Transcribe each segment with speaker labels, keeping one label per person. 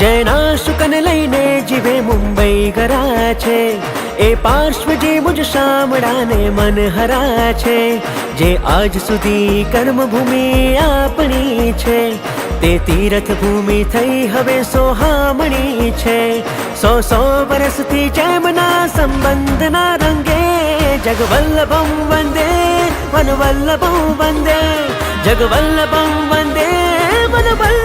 Speaker 1: જેના સુકન લઈને જીવે મુંબઈ ગરા છે એ પાર્શ્વજી મુજ શામળાને મન હરા છે જે આજ સુધી કર્મભૂમિ આપણી છે. તે તીર્થ ભૂમિ થઈ હવે સોહામણી છે. સો સો વર્ષથી જેમના સંબંધના રંગે જગવલ્લભમ વંદે વનવલ્લભમ વંદે. જગવલ્લભમ વંદે વનવલ્લભમ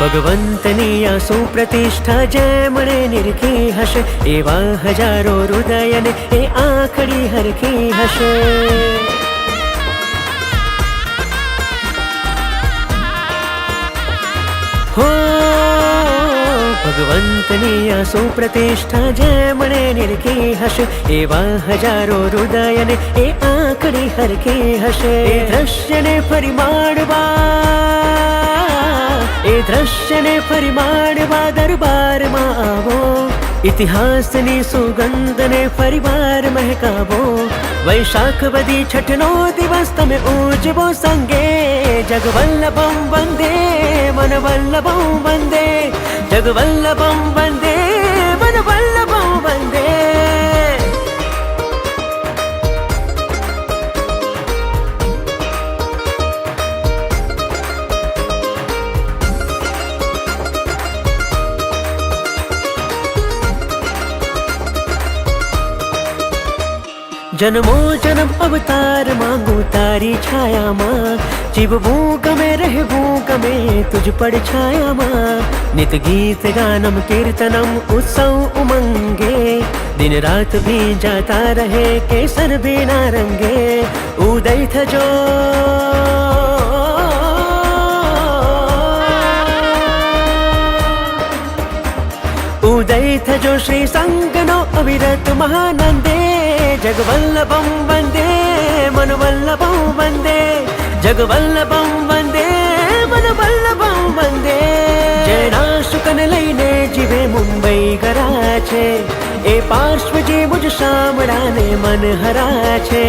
Speaker 1: ભગવંતની આ સુપ્રતિષ્ઠા જેમણે નિરખી હશે એવા હજારો હૃદયને એ આખડી હરખી હશે હો ભગવંતની આ સુપ્રતિષ્ઠા જેમણે નિરખી હશે એવા હજારો હૃદયને એ આંકડી હરખી હશે દ્રશ્યને ફરી માણવા એ દ્રશ્યને ફરી માણવા દરબારમાં આવો. ઇતિહાસની સુગંધને ફરીવાર મહેકાવો. વૈશાખ બધી છઠનો દિવસ તમે ઉજવો સંગે. જગવલ્લભમ વંદે વનવલ્લભમ વંદે, જગવલ્લભમ વંદે. जन्मो जन्म अवतार मांगू तारी छाया माँ। जीव भूक में रह भूक में तुझ पड़ छाया माँ। नित गीत गानम कीर्तनम उत्सव उमंगे। दिन रात भी जाता रहे केसर भी नारंगे उदय थजो। उदय थजो श्री संगनो अविरत महानंदे। વંદે મનવલ્લભમ વંદે જગવલ્લભમ વંદે મનવલ્લભમ વંદે જેના શુકન લઈને જીવે મુંબઈ ગરા છે એ પાર્શ્વજી મુજ શામળાને મન હરા છે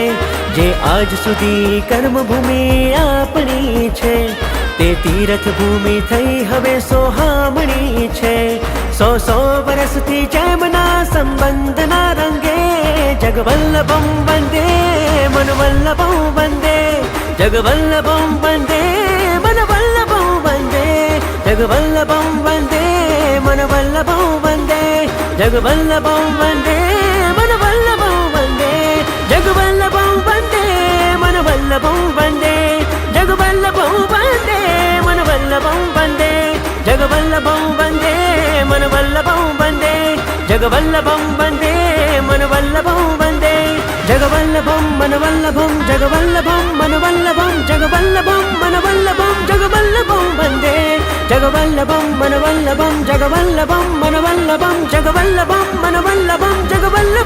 Speaker 1: જે આજ સુધી કર્મભૂમિ આપણી છે તે તીર્થ ભૂમિ થઈ હવે સોહામણી છે સો સો વર્ષથી જેમના સંબંધ జగవల్లభం వందే మనువల్లభం వందే. జగవల్లభం వందే మనవల్లభం వందే. జగవల్లభం వందే మనవల్లభం వందే. జగవల్లభం వందే మనవల్లభం వందే. జగవల్లభం వందే మనవల్లభం వందే. జగవల్లభం వందే మనవల్లభం వందే. జగవల్లభం వందే మనవల్లభం వందే. జగవల్లభం మనవల్లభం జగవల్లభం మనవల్లభం జగవల్లభం మనవల్లభం జగవల్లభం వందే. జగవల్లభం మనవల్లభం జగవల్లభం మనవల్లభం జగవల్లభం మనవల్లభం జగవల్ల